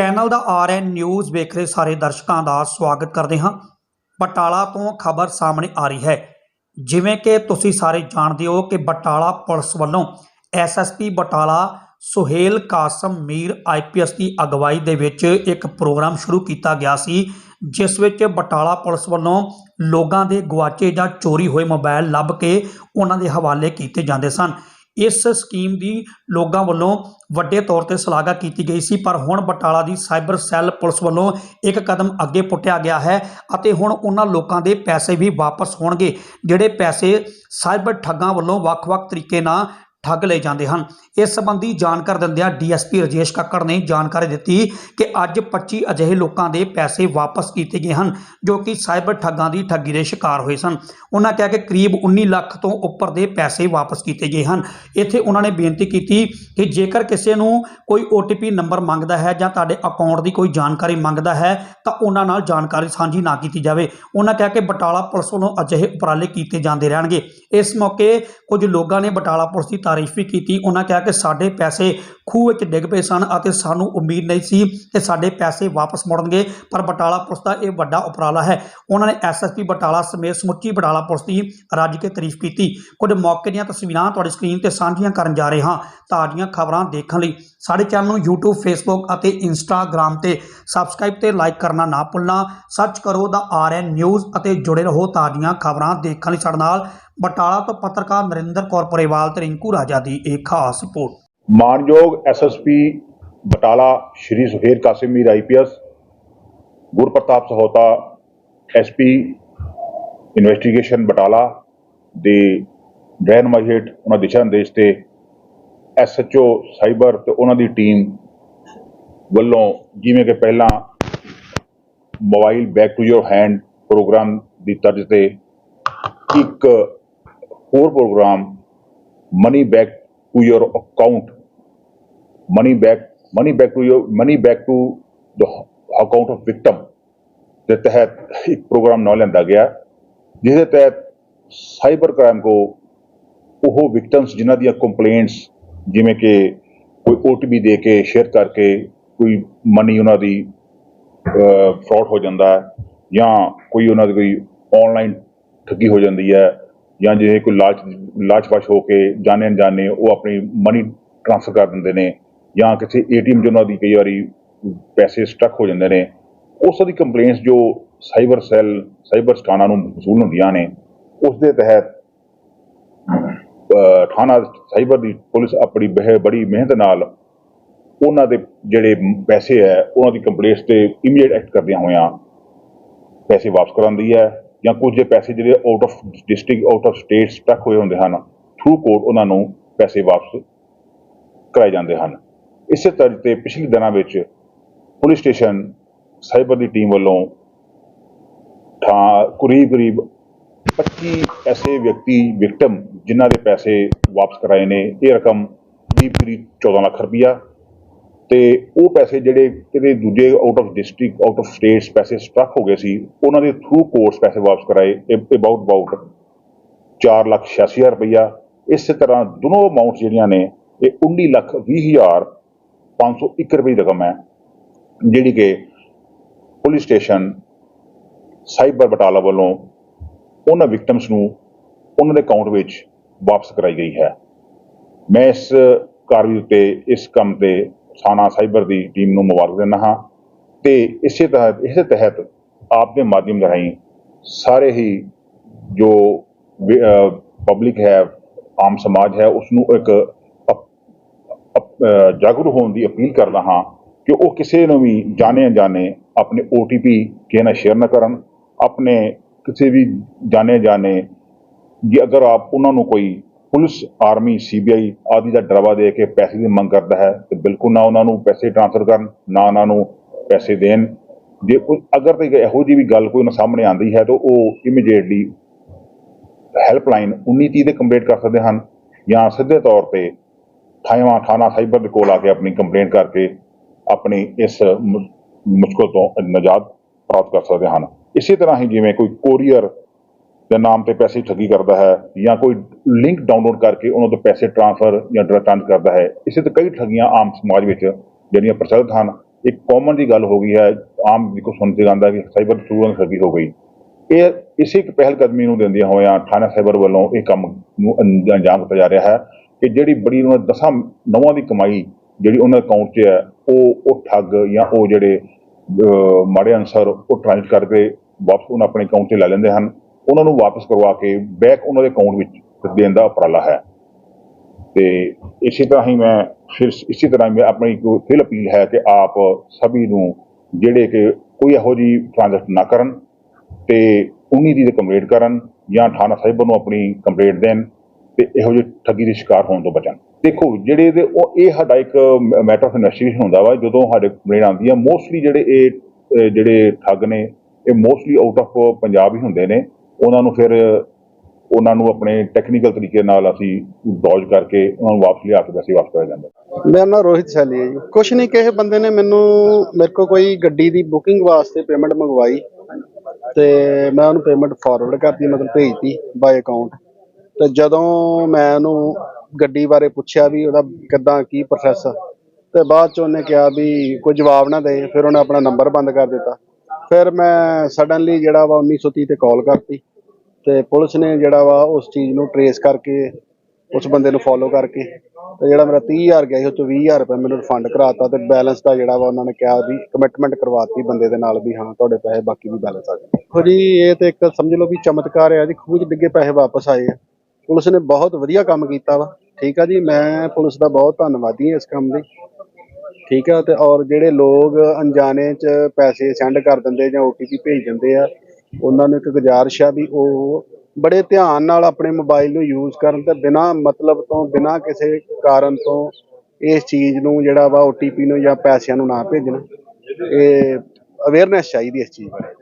Channel ਦਾ RN news ਵੇਖ ਰਹੇ ਸਾਰੇ ਦਰਸ਼ਕਾਂ ਦਾ ਸਵਾਗਤ ਕਰਦੇ ਹਾਂ। ਬਟਾਲਾ ਤੋਂ ਖਬਰ ਸਾਹਮਣੇ ਆ ਰਹੀ ਹੈ। ਜਿਵੇਂ ਕਿ ਤੁਸੀਂ ਸਾਰੇ ਜਾਣਦੇ ਹੋ ਕਿ ਬਟਾਲਾ ਪੁਲਿਸ ਵੱਲੋਂ ਐਸਐਸਪੀ ਬਟਾਲਾ ਸੁਹੇਲ ਕਾਸਮ ਮੀਰ ਆਈਪੀਐਸ ਦੀ ਅਗਵਾਈ ਦੇ ਵਿੱਚ ਇੱਕ ਪ੍ਰੋਗਰਾਮ ਸ਼ੁਰੂ ਕੀਤਾ ਗਿਆ ਸੀ, ਜਿਸ ਵਿੱਚ ਬਟਾਲਾ ਪੁਲਿਸ ਵੱਲੋਂ ਲੋਕਾਂ ਦੇ ਗਵਾਚੇ ਜਾਂ ਚੋਰੀ ਹੋਏ ਮੋਬਾਈਲ ਲੱਭ ਕੇ ਉਹਨਾਂ ਦੇ ਹਵਾਲੇ ਕੀਤੇ ਜਾਂਦੇ ਸਨ। ਇਸ ਸਕੀਮ ਦੀ ਲੋਕਾਂ ਵੱਲੋਂ ਵੱਡੇ ਤੌਰ ਤੇ ਸ਼ਲਾਘਾ ਕੀਤੀ ਗਈ ਸੀ, ਪਰ ਹੁਣ ਬਟਾਲਾ ਦੀ ਸਾਈਬਰ ਸੈੱਲ ਪੁਲਿਸ ਵੱਲੋਂ ਇੱਕ ਕਦਮ ਅੱਗੇ ਪੁੱਟਿਆ ਗਿਆ ਹੈ ਅਤੇ ਹੁਣ ਉਹਨਾਂ ਲੋਕਾਂ ਦੇ ਪੈਸੇ ਵੀ ਵਾਪਸ ਹੋਣਗੇ, ਜਿਹੜੇ ਪੈਸੇ ਸਾਈਬਰ ਠੱਗਾਂ ਵੱਲੋਂ ਵੱਖ-ਵੱਖ ਤਰੀਕੇ ਨਾਲ ਠੱਗ ਲਏ ਜਾਂਦੇ ਹਨ। ਇਸ ਸੰਬੰਧੀ ਜਾਣਕਾਰੀ ਦਿੰਦਿਆਂ ਡੀਐਸਪੀ ਰਜੇਸ਼ ਕੱਕੜ ਨੇ ਜਾਣਕਾਰੀ ਦਿੱਤੀ ਕਿ ਅੱਜ 25 ਅਜਿਹੇ ਲੋਕਾਂ ਦੇ ਪੈਸੇ ਵਾਪਸ ਕੀਤੇ ਗਏ ਹਨ, ਜੋ ਕਿ ਸਾਈਬਰ ਠੱਗਾਂ ਦੀ ਠੱਗੀ ਦੇ ਸ਼ਿਕਾਰ ਹੋਏ ਸਨ। ਉਹਨਾਂ ਕਿਹਾ ਕਿ ਕਰੀਬ 19 ਲੱਖ ਤੋਂ ਉੱਪਰ ਦੇ ਪੈਸੇ ਵਾਪਸ ਕੀਤੇ ਗਏ ਹਨ। ਇੱਥੇ ਉਹਨਾਂ ਨੇ ਬੇਨਤੀ ਕੀਤੀ ਕਿ ਜੇਕਰ ਕਿਸੇ ਨੂੰ ਕੋਈ OTP ਨੰਬਰ ਮੰਗਦਾ ਹੈ ਜਾਂ ਤੁਹਾਡੇ ਅਕਾਊਂਟ ਦੀ ਕੋਈ ਜਾਣਕਾਰੀ ਮੰਗਦਾ ਹੈ, ਤਾਂ ਉਹਨਾਂ ਨਾਲ ਜਾਣਕਾਰੀ ਸਾਂਝੀ ਨਾ ਕੀਤੀ ਜਾਵੇ। ਉਹਨਾਂ ਕਿਹਾ ਕਿ ਬਟਾਲਾ ਪੁਲਿਸ ਵੱਲੋਂ ਅਜਿਹੇ ਉਪਰਾਲੇ ਕੀਤੇ ਜਾਂਦੇ ਰਹਿਣਗੇ। ਇਸ ਮੌਕੇ ਕੁਝ ਲੋਕਾਂ ਨੇ ਬਟਾਲਾ ਪੁਲਿਸ ਦੀ ਤਾਰੀਫ ਵੀ ਕੀਤੀ। ਉਹਨਾਂ ਕਿਹਾ ਕਿ ਸਾਡੇ ਪੈਸੇ ਖੂਹ ਵਿੱਚ ਡਿੱਗ ਪਏ ਸਨ ਅਤੇ ਸਾਨੂੰ ਉਮੀਦ ਨਹੀਂ ਸੀ ਕਿ ਸਾਡੇ ਪੈਸੇ ਵਾਪਸ ਮੁੜਨਗੇ, ਪਰ ਬਟਾਲਾ ਪੁਲਿਸ ਦਾ ਇਹ ਵੱਡਾ ਉਪਰਾਲਾ ਹੈ। ਉਹਨਾਂ ਨੇ ਐਸਐਸਪੀ ਬਟਾਲਾ ਸਮੇਤ ਸਮੁੱਚੀ ਬਟਾਲਾ ਪੁਲਿਸ ਦੀ ਰੱਜ ਕੇ ਤਾਰੀਫ ਕੀਤੀ। ਕੁਝ ਮੌਕੇ ਦੀਆਂ ਤਸਵੀਰਾਂ ਤੁਹਾਡੀ ਸਕਰੀਨ ਤੇ ਸਾਂਝੀਆਂ ਕਰਨ ਜਾ ਰਹੇ ਹਾਂ ਤਾਜ਼ੀਆਂ ਖਬਰਾਂ ਦੇਖਣ ਲਈ। ਸਾਡੇ ਚੈਨਲ ਨੂੰ YouTube, Facebook ਅਤੇ Instagram ਤੇ ਸਬਸਕ੍ਰਾਈਬ ਤੇ ਲਾਈਕ ਕਰਨਾ ਨਾ ਭੁੱਲਣਾ। ਸਰਚ ਕਰੋ ਦਾ ਆਰਐਨ ਨਿਊਜ਼ ਅਤੇ ਜੁੜੇ ਰਹੋ ਤਾਜ਼ੀਆਂ ਖਬਰਾਂ ਦੇਖਣ ਲਈ ਸਾਡੇ ਨਾਲ। ਬਟਾਲਾ ਤੋਂ ਪੱਤਰਕਾਰ ਨਰਿੰਦਰ ਕੌਰ ਪਰੇਵਾਲ ਤੇ ਰਿੰਕੂ ਰਾਜਾ ਦੀ ਇੱਕ ਖਾਸ ਰਿਪੋਰਟ। ਮਾਨਯੋਗ SSP Batala Shri Suher Kasimir IPS Gurpartap Sahota SP investigation Batala ਦੇ ਰਹਿਨਮਾਈ ਹੇਠ ਉਹਨਾਂ ਦਿਸ਼ਾ ਨਿਰਦੇਸ਼ ਤੇ ਐਸਐਚਓ ਸਾਈਬਰ ਤੇ ਉਹਨਾਂ ਦੀ ਟੀਮ ਵੱਲੋਂ ਜਿਵੇਂ ਕਿ ਪਹਿਲਾਂ mobile back to your hand program ਦੀ ਤਰਜ਼ ਤੇ ਇੱਕ ਹੋਰ program money back to your account money back money back to your money back to the account of victim ਦੇ ਤਹਿਤ ਇੱਕ ਪ੍ਰੋਗਰਾਮ ਨਾਲ ਲੈਂਦਾ ਗਿਆ ਜਿਸ ਦੇ ਤਹਿਤ ਸਾਈਬਰ ਕ੍ਰਾਈਮ ਕੋ ਉਹ ਵਿਕਟਮਸ ਜਿਨ੍ਹਾਂ ਦੀਆਂ ਕੰਪਲੇਂਟਸ ਜਿਵੇਂ ਕਿ ਕੋਈ OTP ਦੇ ਕੇ ਸ਼ੇਅਰ ਕਰਕੇ, ਕੋਈ ਮਨੀ ਉਹਨਾਂ ਦੀ ਫਰਾਡ ਹੋ ਜਾਂਦਾ ਜਾਂ ਕੋਈ ਉਹਨਾਂ ਦੀ ਕੋਈ ਆਨਲਾਈਨ ਠੱਗੀ ਹੋ ਜਾਂਦੀ ਹੈ ਜਾਂ ਜੇ ਕੋਈ ਲਾਲਚ ਲਾਲਚਵਸ਼ ਹੋ ਕੇ ਜਾਣੇ ਅਣਜਾਣੇ ਉਹ ਆਪਣੀ ਮਨੀ ਟ੍ਰਾਂਸਫਰ ਕਰ ਦਿੰਦੇ ਨੇ ਜਾਂ ਕਿਸੇ ਏਟੀਐਮ 'ਚ ਉਹਨਾਂ ਦੀ ਕਈ ਵਾਰੀ ਪੈਸੇ ਸਟਕ ਹੋ ਜਾਂਦੇ ਨੇ, ਉਸ ਦੀ ਕੰਪਲੇਂਟਸ ਜੋ ਸਾਈਬਰ ਸੈੱਲ ਸਾਈਬਰ ਸਟਾਨਾ ਨੂੰ ਵਸੂਲ ਹੁੰਦੀਆਂ ਨੇ ਉਸ ਦੇ ਤਹਿਤ ਥਾਣਾ ਸਾਈਬਰ ਦੀ ਪੁਲਿਸ ਆਪਣੀ ਬਹਿ, ਬੜੀ ਮਿਹਨਤ ਨਾਲ ਉਹਨਾਂ ਦੇ ਜਿਹੜੇ ਪੈਸੇ ਹੈ, ਉਹਨਾਂ ਦੀ ਕੰਪਲੇਂਟਸ ਤੇ ਇਮੀਡੀਏਟ ਐਕਟ ਕਰਦਿਆਂ ਹੋਇਆਂ ਪੈਸੇ ਵਾਪਸ ਕਰਾਉਂਦੀ ਹੈ। ਜਾਂ ਕੁਝ ਜੇ ਪੈਸੇ ਜਿਹੜੇ out of district out of state stuck ਹੋਏ ਹੁੰਦੇ ਹਨ ਥਰੂ ਕੋਰਟ ਉਹਨਾਂ ਨੂੰ ਪੈਸੇ ਵਾਪਸ ਕਰਾਏ ਜਾਂਦੇ ਹਨ। ਇਸੇ ਤਰ੍ਹਾਂ ਤੇ ਪਿਛਲੇ ਦਿਨਾਂ ਵਿੱਚ ਪੁਲਿਸ ਸਟੇਸ਼ਨ ਸਾਈਬਰ ਦੀ ਟੀਮ ਵੱਲੋਂ ਥਾਂ ਕਰੀਬ ਕਰੀਬ 25 ਐਸੇ ਵਿਅਕਤੀ ਵਿਕਟਮ ਜਿਨ੍ਹਾਂ ਦੇ ਪੈਸੇ ਵਾਪਸ ਕਰਾਏ ਨੇ, ਇਹ ਰਕਮ ਕਰੀਬ ਕਰੀਬ 14 ਲੱਖ ਰੁਪਈਆ ਤੇ ਉਹ ਪੈਸੇ ਜਿਹੜੇ ਕਿਤੇ ਦੂਜੇ out of district out of states ਪੈਸੇ ਸਟਕ ਹੋ ਗਏ ਸੀ, ਉਹਨਾਂ ਦੇ ਥਰੂ ਕੋਰਸ ਪੈਸੇ ਵਾਪਸ ਕਰਾਏ ਅਬਾਊਟ ਅਬਾਊਟ 4 ਲੱਖ 86 ਹਜ਼ਾਰ ਰੁਪਈਆ। ਇਸੇ ਤਰ੍ਹਾਂ ਦੋਨੋਂ ਅਮਾਉਂਟ ਜਿਹੜੀਆਂ ਨੇ, ਇਹ 19 ਲੱਖ 20 ਹਜ਼ਾਰ 501 ਰੁਪਏ ਦੀ ਰਕਮ ਹੈ, ਜਿਹੜੀ ਕਿ ਪੁਲਿਸ ਸਟੇਸ਼ਨ ਸਾਈਬਰ ਬਟਾਲਾ ਵੱਲੋਂ ਉਹਨਾਂ ਵਿਕਟਮਸ ਨੂੰ ਉਹਨਾਂ ਦੇ ਅਕਾਊਂਟ ਵਿੱਚ ਵਾਪਸ ਕਰਾਈ ਗਈ ਹੈ। ਮੈਂ ਇਸ ਕਾਰਵਾਈ ਉੱਤੇ, ਇਸ ਕੰਮ ਤੇ ਥਾਣਾ ਸਾਈਬਰ ਦੀ ਟੀਮ ਨੂੰ ਮੁਬਾਰਕ ਦਿੰਦਾ ਹਾਂ ਤੇ ਇਸੇ ਤਹਿਤ ਇਸੇ ਤਹਿਤ ਆਪ ਦੇ ਮਾਧਿਅਮ ਰਾਹੀਂ ਸਾਰੇ ਹੀ ਜੋ ਪਬਲਿਕ ਹੈ, ਆਮ ਸਮਾਜ ਹੈ ਉਸ ਨੂੰ ਇੱਕ ਅਪ- ਜਾਗਰੂਕ ਹੋਣ ਦੀ ਅਪੀਲ ਕਰਦਾ ਹਾਂ ਕਿ ਉਹ ਕਿਸੇ ਨੂੰ ਵੀ ਜਾਣੇ ਅਣਜਾਣੇ ਆਪਣੇ OTP ਕਿਸੇ ਨਾਲ ਸ਼ੇਅਰ ਨਾ ਕਰਨ, ਆਪਣੇ ਕਿਸੇ ਵੀ ਜਾਣੇ ਜਾਣੇ ਜੇ ਅਗਰ ਆਪ ਉਹਨਾਂ ਨੂੰ ਕੋਈ ਪੁਲਿਸ, ਆਰਮੀ ਸੀਬੀਆਈ ਆਦਿ ਦਾ ਡਰਾਵਾ ਦੇ ਕੇ ਪੈਸੇ ਦੀ ਮੰਗ ਕਰਦਾ ਹੈ ਤੇ ਬਿਲਕੁਲ ਨਾ ਉਹਨਾਂ ਨੂੰ ਪੈਸੇ ਟ੍ਰਾਂਸਫਰ ਕਰਨ, ਨਾ ਉਹਨਾਂ ਨੂੰ ਪੈਸੇ ਦੇਣ। ਜੇ ਕੋਈ ਅਗਰ ਤੇ ਇਹੋ ਜਿਹੀ ਵੀ ਗੱਲ ਕੋਈ ਉਹਨਾਂ ਸਾਹਮਣੇ ਆਂਦੀ ਹੈ ਤਾਂ ਉਹ ਇਮੀਡੀਏਟਲੀ ਹੈਲਪਲਾਈਨ 1930 ਤੇ ਕੰਪਲੇਂਟ ਕਰ ਸਕਦੇ ਹਨ ਜਾਂ ਸਿੱਧੇ ਤੌਰ ਤੇ ਥਾਣਾ ਥਾਣਾ ਸਾਈਬਰ ਦੇ ਕੋਲ ਆ ਕੇ ਆਪਣੀ ਕੰਪਲੇਂਟ ਕਰਕੇ ਆਪਣੀ ਇਸ ਮੁ- ਮੁਸ਼ਕਲ ਤੋਂ ਨਜਾਤ ਪ੍ਰਾਪਤ ਕਰ ਸਕਦੇ ਹਨ। ਇਸੇ ਤਰ੍ਹਾਂ ਹੀ ਜਿਵੇਂ ਕੋਈ ਕੋਰੀਅਰ ਦੇ ਨਾਮ ਤੇ ਪੈਸੇ ਠੱਗੀ ਕਰਦਾ ਹੈ ਜਾਂ ਕੋਈ ਲਿੰਕ ਡਾਊਨਲੋਡ ਕਰਕੇ ਉਹਨਾਂ ਤੋਂ ਪੈਸੇ ਟ੍ਰਾਂਸਫਰ ਜਾਂ ਡਰਾ ਟ੍ਰਾਂਸਫਰ ਕਰਦਾ ਹੈ। ਇਸੇ ਤੇ ਕਈ ਠੱਗੀਆਂ ਆਮ ਸਮਾਜ ਵਿੱਚ ਜਿਹੜੀਆਂ ਪ੍ਰਚਲਿਤ ਹਨ, ਇੱਕ ਕਾਮਨ ਦੀ ਗੱਲ ਹੋ ਗਈ ਹੈ, ਆਮ ਜਿੱਕੋ ਸੁਣਦੇ ਜਾਂਦਾ ਕਿ ਸਾਈਬਰ ਟੂਰਨ ਠੱਗੀ ਹੋ ਗਈ। ਇਹ ਇਸੇ ਇੱਕ ਪਹਿਲ ਕਦਮੀ ਨੂੰ ਦਿੰਦਿਆਂ ਹੋਇਆਂ ਥਾਣਾ ਸਾਈਬਰ ਵੱਲੋਂ ਇਹ ਕੰਮ ਨੂੰ ਅੰਜਾਮ ਦਿੱਤਾ ਜਾ ਰਿਹਾ ਹੈ ਕਿ ਜਿਹੜੀ ਬੜੀ ਉਹਨਾਂ ਦਸਾਂ ਨਵਾਂ ਦੀ ਕਮਾਈ ਜਿਹੜੀ ਉਹਨਾਂ ਅਕਾਊਂਟ 'ਚ ਹੈ, ਉਹ ਉਹ ਠੱਗ ਜਾਂ ਉਹ ਜਿਹੜੇ ਮਾੜੇ ਅਨਸਰ ਉਹ ਟ੍ਰਾਂਸਫਰ ਕਰਕੇ ਵਾਪਸ ਉਹਨਾਂ ਆਪਣੇ ਅਕਾਊਂਟ 'ਤੇ ਲੈ ਲੈਂਦੇ ਹਨ। ਉਹਨਾਂ ਨੂੰ ਵਾਪਸ ਕਰਵਾ ਕੇ ਬੈਕ ਉਹਨਾਂ ਦੇ ਅਕਾਊਂਟ ਵਿੱਚ ਦੇਣ ਦਾ ਉਪਰਾਲਾ ਹੈ। ਤੇ ਇਸੇ ਤਰ੍ਹਾਂ ਹੀ ਮੈਂ ਫਿਰ ਇਸੇ ਤਰ੍ਹਾਂ ਹੀ ਮੈਂ ਆਪਣੀ ਫਿਰ ਅਪੀਲ ਹੈ ਕਿ ਆਪ ਸਭੀ ਨੂੰ ਜਿਹੜੇ ਕਿ ਕੋਈ ਇਹੋ ਜਿਹੀ ਟ੍ਰਾਂਜੈਕਸ਼ਨ ਨਾ ਕਰਨ ਤੇ 19 ਦੀ ਕੰਪਲੇਂਟ ਕਰਨ ਜਾਂ ਥਾਣਾ ਸਾਹਿਬ ਨੂੰ ਆਪਣੀ ਕੰਪਲੇਂਟ ਦੇਣ ਤੇ ਇਹੋ ਜਿਹੀ ਠੱਗੀ ਦੇ ਸ਼ਿਕਾਰ ਹੋਣ ਤੋਂ ਬਚਣ। ਦੇਖੋ, ਜਿਹੜੇ ਇਹਦੇ ਉਹ ਇਹ ਸਾਡਾ ਇੱਕ ਮੈਟਰ ਆਫ ਇਨਵੈਸਟੀਗੇਸ਼ਨ ਹੁੰਦਾ ਵਾ, ਜਦੋਂ ਸਾਡੇ ਕੰਪਲੇਂਟ ਆਉਂਦੀ ਆ ਮੋਸਟਲੀ ਜਿਹੜੇ ਇਹ ਜਿਹੜੇ ਠੱਗ ਨੇ, ਇਹ ਮੋਸਟਲੀ ਆਊਟ ਆਫ ਪੰਜਾਬ ਹੀ ਹੁੰਦੇ ਨੇ। ਉਹਨਾਂ ਨੂੰ ਫਿਰ ਉਹਨਾਂ ਨੂੰ ਆਪਣੇ ਟੈਕਨੀਕਲ ਤਰੀਕੇ ਨਾਲ ਅਸੀਂ ਡੌਜ ਕਰਕੇ ਉਹਨਾਂ ਨੂੰ ਵਾਪਸ ਲਿਆ ਕੇ ਪੈਸੇ ਵਾਪਸ ਕਰਿਆ ਜਾਂਦਾ ਮੇਰਾ ਨਾਮ ਰੋਹਿਤ ਸੈਲੀ ਹੈ ਜੀ। ਕੁਛ ਨਹੀਂ, ਕਿਸੇ ਬੰਦੇ ਨੇ ਮੈਨੂੰ, ਮੇਰੇ ਕੋਲ ਕੋਈ ਗੱਡੀ ਦੀ ਬੁਕਿੰਗ ਵਾਸਤੇ ਪੇਮੈਂਟ ਮੰਗਵਾਈ ਤੇ ਮੈਂ ਉਹਨੂੰ ਪੇਮੈਂਟ ਫਾਰਵਰਡ ਕਰਤੀ, ਮਤਲਬ ਭੇਜਤੀ ਬਾਈ ਅਕਾਊਂਟ ਤੇ ਜਦੋਂ ਮੈਂ ਉਹਨੂੰ ਗੱਡੀ ਬਾਰੇ ਪੁੱਛਿਆ ਵੀ ਉਹਦਾ ਕਿੱਦਾਂ, ਕੀ ਪ੍ਰੋਸੈਸ ਤੇ ਬਾਅਦ ਚ ਉਹਨੇ ਕਿਹਾ ਵੀ ਕੋਈ ਜਵਾਬ ਨਾ ਦੇ, ਫਿਰ ਉਹਨੇ ਆਪਣਾ ਨੰਬਰ ਬੰਦ ਕਰ ਦਿੱਤਾ। ਫਿਰ ਮੈਂ ਸਡਨਲੀ ਜਿਹੜਾ ਵਾ 1930 ਤੇ ਕਾਲ ਕਰਤੀ। ਤੇ ਪੁਲਿਸ ਨੇ ਜਿਹੜਾ ਵਾ ਉਸ ਚੀਜ਼ ਨੂੰ ਟਰੇਸ ਕਰਕੇ ਉਸ ਬੰਦੇ ਨੂੰ ਫੋਲੋ ਕਰਕੇ ਤੇ ਜਿਹੜਾ ਮੇਰਾ 30000 ਗਿਆ ਸੀ, ਉਹ ਚੋਂ 20000 ਰੁਪਏ ਮੈਨੂੰ ਰਿਫੰਡ ਕਰਾਤਾ ਤੇ ਬੈਲੈਂਸ ਦਾ ਜਿਹੜਾ ਵਾ ਉਹਨਾਂ ਨੇ ਕਿਹਾ ਵੀ ਕਮਿਟਮੈਂਟ ਕਰਵਾਤੀ ਬੰਦੇ ਦੇ ਨਾਲ ਵੀ ਹਾਂ, ਤੁਹਾਡੇ ਪੈਸੇ ਬਾਕੀ ਵੀ ਬੈਲੈਂਸ ਆ ਜਾਣਗੇ ਦੇਖੋ ਜੀ, ਇਹ ਤੇ ਇੱਕ ਸਮਝ ਲਓ ਵੀ ਚਮਤਕਾਰ ਆ ਜੀ ਖੂਹ 'ਚ ਡਿੱਗੇ ਪੈਸੇ ਵਾਪਸ ਆਏ ਆ। ਪੁਲਿਸ ਨੇ ਬਹੁਤ ਵਧੀਆ ਕੰਮ ਕੀਤਾ ਵਾ, ਠੀਕ ਆ ਜੀ? ਮੈਂ ਪੁਲਿਸ ਦਾ ਬਹੁਤ ਧੰਨਵਾਦੀ ਹਾਂ ਇਸ ਕੰਮ ਲਈ। ਠੀਕ ਆ, ਤੇ ਔਰ ਜਿਹੜੇ ਲੋਕ ਅਣਜਾਣੇ 'ਚ ਪੈਸੇ ਸੈਂਡ ਕਰ ਦਿੰਦੇ ਜਾਂ OTP ਭੇਜ ਦਿੰਦੇ ਆ ਉਹਨਾਂ ਨੂੰ ਇੱਕ ਗੁਜ਼ਾਰਿਸ਼ ਆ ਵੀ ਉਹ ਬੜੇ ਧਿਆਨ ਨਾਲ ਆਪਣੇ ਮੋਬਾਈਲ ਨੂੰ ਯੂਜ਼ ਕਰਨ ਤੇ ਬਿਨਾਂ ਮਤਲਬ ਤੋਂ, ਬਿਨਾਂ ਕਿਸੇ ਕਾਰਨ ਤੋਂ ਇਸ ਚੀਜ਼ ਨੂੰ ਜਿਹੜਾ ਵਾ OTP ਨੂੰ ਜਾਂ ਪੈਸਿਆਂ ਨੂੰ ਨਾ ਭੇਜਣ। ਇਹ ਅਵੇਅਰਨੈਸ ਚਾਹੀਦੀ ਇਸ ਚੀਜ਼ ਬਾਰੇ।